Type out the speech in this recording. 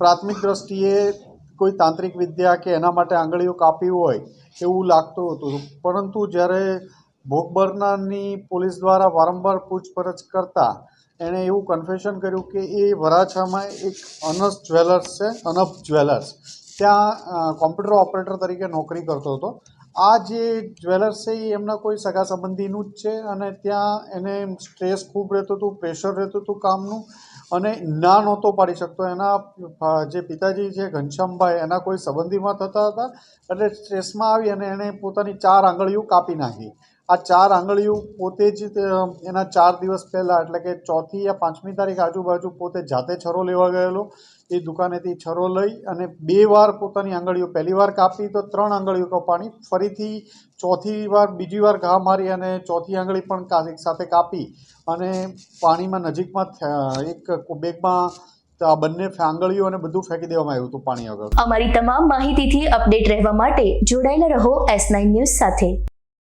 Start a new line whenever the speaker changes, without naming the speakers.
પ્રાથમિક દ્રષ્ટિએ કોઈ તાંત્રિક વિદ્યા કે એના માટે આંગળીઓ કાપી હોય એવું લાગતું હતું. પરંતુ જ્યારે ભોગબરનાની પોલીસ દ્વારા વારંવાર પૂછપરછ કરતાં એણે એવું કન્ફેશન કર્યું કે એ વરાછામાં એક અનસ જ્વેલર્સ છે અનફ જ્વેલર્સ. ત્યાં કોમ્પ્યુટર ઓપરેટર તરીકે નોકરી કરતો હતો. આ જે જ્વેલર્સ છે એ એમના કોઈ સગા સંબંધીનું જ છે અને ત્યાં એને સ્ટ્રેસ ખૂબ રહેતું હતું પ્રેશર રહેતું હતું કામનું. અને ના નહોતો પાડી શકતો. એના જે પિતાજી છે, ઘનશ્યામભાઈ, એના કોઈ સંબંધીમાં થતા હતા. એટલે સ્ટ્રેસમાં આવી અને એણે પોતાની ચાર આંગળીઓ કાપી નાખી. આ ચાર આંગળીઓ પોતે જ એના ચાર દિવસ પહેલાં, એટલે કે ચોથી યા પાંચમી તારીખ આજુબાજુ પોતે જાતે છરો લેવા ગયેલો. એ દુકાનેથી છરો લઈ અને બે વાર પોતાની આંગળીઓ, પહેલી વાર કાપી તો ત્રણ આંગળીઓ કપાણી, ફરીથી ચોથી વાર, બીજી વાર ઘા મારી અને ચોથી આંગળી પણ એક સાથે કાપી અને પાણીમાં નજીકમાં એક બેગમાં આ બંને આંગળીઓ અને બધું ફેંકી દેવામાં આવ્યું હતું પાણી આગળ
અમારી તમામ માહિતીથી અપડેટ રહેવા માટે જોડાયેલા રહો એસ ન્યૂઝ સાથે.